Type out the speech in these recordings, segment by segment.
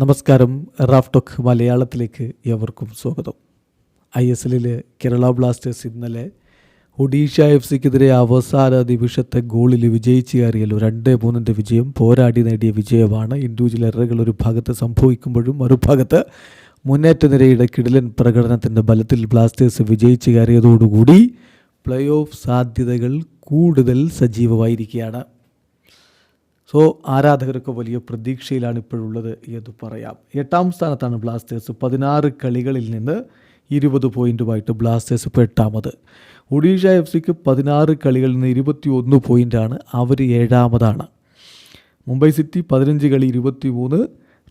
നമസ്കാരം റാഫ്ടോക്ക് മലയാളത്തിലേക്ക് എവർക്കും സ്വാഗതം. ഐ എസ് എല്ലിൽ കേരള ബ്ലാസ്റ്റേഴ്സ് ഇന്നലെ ഒഡീഷ എഫ് സിക്കെതിരെ അവസാന നിമിഷത്തെ ഗോളിൽ വിജയിച്ചു കയറിയല്ലോ. രണ്ട് മൂന്നിന്റെ വിജയം പോരാടി നേടിയ വിജയമാണ്. ഇൻഡിവിജ്വൽ എററുകൾ ഒരു ഭാഗത്ത് സംഭവിക്കുമ്പോഴും മറുഭാഗത്ത് മുന്നേറ്റ നിരയുടെ കിടിലൻ പ്രകടനത്തിന്റെ ബലത്തിൽ ബ്ലാസ്റ്റേഴ്സ് വിജയിച്ചു കയറിയതോടുകൂടി പ്ലേ ഓഫ് സാധ്യതകൾ കൂടുതൽ സജീവമായിരിക്കുകയാണ്. സോ ആരാധകർക്ക് വലിയ പ്രതീക്ഷയിലാണ് ഇപ്പോഴുള്ളത് എന്ന് പറയാം. എട്ടാം സ്ഥാനത്താണ് ബ്ലാസ്റ്റേഴ്സ്. പതിനാറ് കളികളിൽ നിന്ന് ഇരുപത് പോയിന്റുമായിട്ട് ബ്ലാസ്റ്റേഴ്സ് ഇപ്പോൾ എട്ടാമത്. ഒഡീഷ എഫ് സിക്ക് പതിനാറ് കളികളിൽ നിന്ന് ഇരുപത്തി ഒന്ന് പോയിന്റാണ് അവർ ഏഴാമതാണ്. മുംബൈ സിറ്റി പതിനഞ്ച് കളി ഇരുപത്തി മൂന്ന്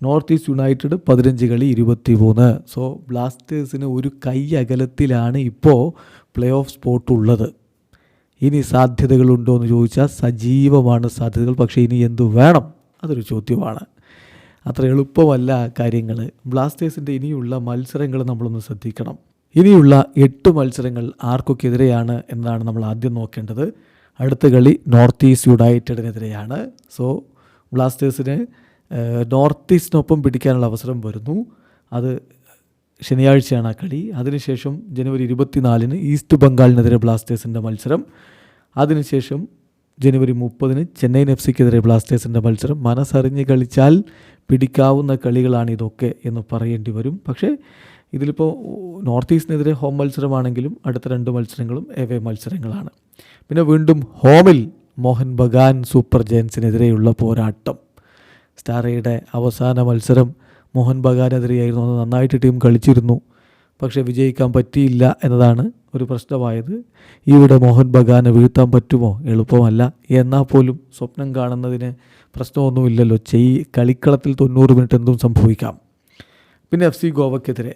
നോർത്ത് ഈസ്റ്റ് യുണൈറ്റഡ് പതിനഞ്ച് കളി ഇരുപത്തി മൂന്ന് സോ ബ്ലാസ്റ്റേഴ്സിന് ഒരു കൈ അകലത്തിലാണ് ഇപ്പോൾ പ്ലേ ഓഫ് സ്പോട്ട് ഉള്ളത് ഇനി സാധ്യതകളുണ്ടോ എന്ന് ചോദിച്ചാൽ സജീവമാണ് സാധ്യതകൾ പക്ഷേ ഇനി എന്തു വേണം അതൊരു ചോദ്യമാണ്. അത്ര എളുപ്പമല്ല കാര്യങ്ങൾ. ബ്ലാസ്റ്റേഴ്സിന്റെ ഇനിയുള്ള മത്സരങ്ങൾ നമ്മളൊന്ന് ശ്രദ്ധിക്കണം. ഇനിയുള്ള എട്ട് മത്സരങ്ങൾ ആർക്കൊക്കെതിരെയാണ് എന്നാണ് നമ്മൾ ആദ്യം നോക്കേണ്ടത്. അടുത്ത കളി നോർത്ത് ഈസ്റ്റ് യുണൈറ്റഡിനെതിരെയാണ്. സോ ബ്ലാസ്റ്റേഴ്സിന് നോർത്ത് ഈസ്റ്റിനൊപ്പം പിടിക്കാനുള്ള അവസരം വരുന്നു. അത് ശനിയാഴ്ചയാണ് ആ കളി. അതിനുശേഷം ജനുവരി ഇരുപത്തിനാലിന് ഈസ്റ്റ് ബംഗാളിനെതിരെ ബ്ലാസ്റ്റേഴ്സിന്റെ മത്സരം. അതിനുശേഷം ജനുവരി മുപ്പതിന് ചെന്നൈയിൻ എഫ് സിക്കെതിരെ ബ്ലാസ്റ്റേഴ്സിന്റെ മത്സരം മനസ്സറിഞ്ഞ് കളിച്ചാൽ പിടിക്കാവുന്ന കളികളാണ് ഇതൊക്കെ എന്ന് പറയേണ്ടി വരും. പക്ഷേ ഇതിലിപ്പോൾ നോർത്ത് ഈസ്റ്റിനെതിരെ ഹോം മത്സരമാണെങ്കിലും അടുത്ത രണ്ട് മത്സരങ്ങളും എവേ മത്സരങ്ങളാണ്. പിന്നെ വീണ്ടും ഹോമിൽ മോഹൻ ബഗാൻ സൂപ്പർ ജയൻസിനെതിരെയുള്ള പോരാട്ടം. സ്റ്റാറയുടെ അവസാന മത്സരം മോഹൻ ബഗാനെതിരെയായിരുന്നു. അന്ന് നന്നായിട്ട് ടീം കളിച്ചിരുന്നു. പക്ഷേ വിജയിക്കാൻ പറ്റിയില്ല എന്നതാണ് ഒരു പ്രശ്നമായത് ഇവിടെ മോഹൻ ബഗാനെ വീഴ്ത്താൻ പറ്റുമോ? എളുപ്പമല്ല. എന്നാൽ പോലും സ്വപ്നം കാണുന്നതിന് പ്രശ്നമൊന്നുമില്ലല്ലോ. ചെയ് കളിക്കളത്തിൽ തൊണ്ണൂറ് മിനിറ്റ് എന്തും സംഭവിക്കാം. പിന്നെ എഫ് സി ഗോവയ്ക്കെതിരെ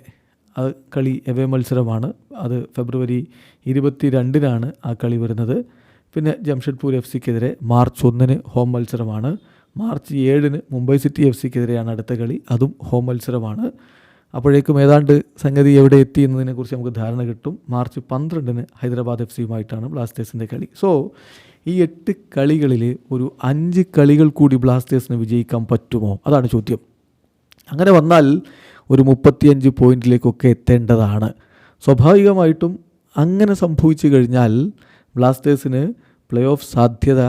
അത് കളി എവേ മത്സരമാണ്. അത് ഫെബ്രുവരി ഇരുപത്തി രണ്ടിനാണ് ആ കളി വരുന്നത്. പിന്നെ ജംഷഡ്പൂർ എഫ് സിക്കെതിരെ മാർച്ച് ഒന്നിന് ഹോം മത്സരമാണ്. മാർച്ച് ഏഴിന് മുംബൈ സിറ്റി എഫ് സിക്കെതിരെയാണ് അടുത്ത കളി. അതും ഹോം മത്സരമാണ്. അപ്പോഴേക്കും ഏതാണ്ട് സംഗതി എവിടെ എത്തി എന്നതിനെക്കുറിച്ച് നമുക്ക് ധാരണ കിട്ടും. മാർച്ച് പന്ത്രണ്ടിന് ഹൈദരാബാദ് എഫ് സിയുമായിട്ടാണ് ബ്ലാസ്റ്റേഴ്സിന്റെ കളി. സോ ഈ എട്ട് കളികളിൽ ഒരു അഞ്ച് കളികൾ കൂടി ബ്ലാസ്റ്റേഴ്സിന് വിജയിക്കാൻ പറ്റുമോ? അതാണ് ചോദ്യം. അങ്ങനെ വന്നാൽ ഒരു മുപ്പത്തിയഞ്ച് പോയിന്റിലേക്കൊക്കെ എത്തേണ്ടതാണ്. സ്വാഭാവികമായിട്ടും അങ്ങനെ സംഭവിച്ചു കഴിഞ്ഞാൽ ബ്ലാസ്റ്റേഴ്സിന് പ്ലേ ഓഫ് സാധ്യത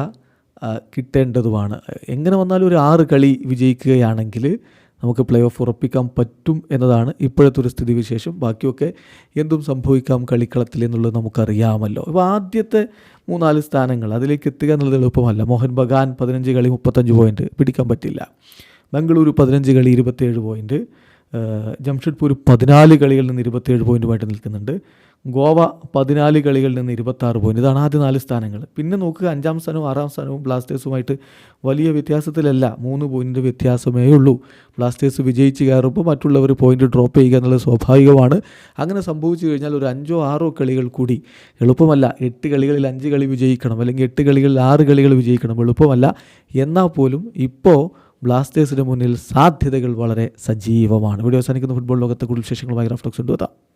കിട്ടേണ്ടതുമാണ്. എങ്ങനെ വന്നാലും ഒരു ആറ് കളി വിജയിക്കുകയാണെങ്കിൽ നമുക്ക് പ്ലേ ഓഫ് ഉറപ്പിക്കാൻ പറ്റും എന്നതാണ് ഇപ്പോഴത്തെ ഒരു സ്ഥിതിവിശേഷം. ബാക്കിയൊക്കെ എന്തും സംഭവിക്കാം കളിക്കളത്തിൽ എന്നുള്ളത് നമുക്കറിയാമല്ലോ. ഇപ്പോൾ ആദ്യത്തെ മൂന്നാൽ സ്ഥാനങ്ങൾ അതിലേക്ക് എത്തുക എന്നുള്ളത് എളുപ്പമല്ല. മോഹൻ ബഗാൻ പതിനഞ്ച് കളി മുപ്പത്തഞ്ച് പോയിന്റ് പിടിക്കാൻ പറ്റില്ല. ബംഗളൂരു പതിനഞ്ച് കളി ഇരുപത്തേഴ് പോയിന്റ് ജംഷഡ്പൂർ പതിനാല് കളികളിൽ നിന്ന് ഇരുപത്തേഴ് പോയിന്റുമായിട്ട് നിൽക്കുന്നുണ്ട്. ഗോവ പതിനാല് കളികളിൽ നിന്ന് ഇരുപത്താറ് പോയിന്റ് ഇതാണ് ആദ്യ നാല് സ്ഥാനങ്ങൾ. പിന്നെ നോക്കുക അഞ്ചാം സ്ഥാനവും ആറാം സ്ഥാനവും ബ്ലാസ്റ്റേഴ്സുമായിട്ട് വലിയ വ്യത്യാസത്തിലല്ല മൂന്ന് പോയിന്റ് വ്യത്യാസമേ ഉള്ളൂ. ബ്ലാസ്റ്റേഴ്സ് വിജയിച്ച് കയറുമ്പോൾ മറ്റുള്ളവർ പോയിന്റ് ഡ്രോപ്പ് ചെയ്യുക എന്നുള്ളത് സ്വാഭാവികമാണ്. അങ്ങനെ സംഭവിച്ചു കഴിഞ്ഞാൽ ഒരു അഞ്ചോ ആറോ കളികൾ കൂടി എളുപ്പമല്ല. എട്ട് കളികളിൽ അഞ്ച് കളി വിജയിക്കണം അല്ലെങ്കിൽ എട്ട് കളികളിൽ ആറ് കളികൾ വിജയിക്കണം എളുപ്പമല്ല. എന്നാൽ പോലും ഇപ്പോൾ ബ്ലാസ്റ്റേഴ്സിന് മുന്നിൽ സാധ്യതകൾ വളരെ സജീവമാണ്. വീഡിയോ അവസാനിക്കുന്ന. ഫുട്ബോൾ ലോകത്തെ കൂടുതൽ വിശേഷങ്ങളുമായി റഫ്ലക്സ് കൊണ്ടുവെത്താം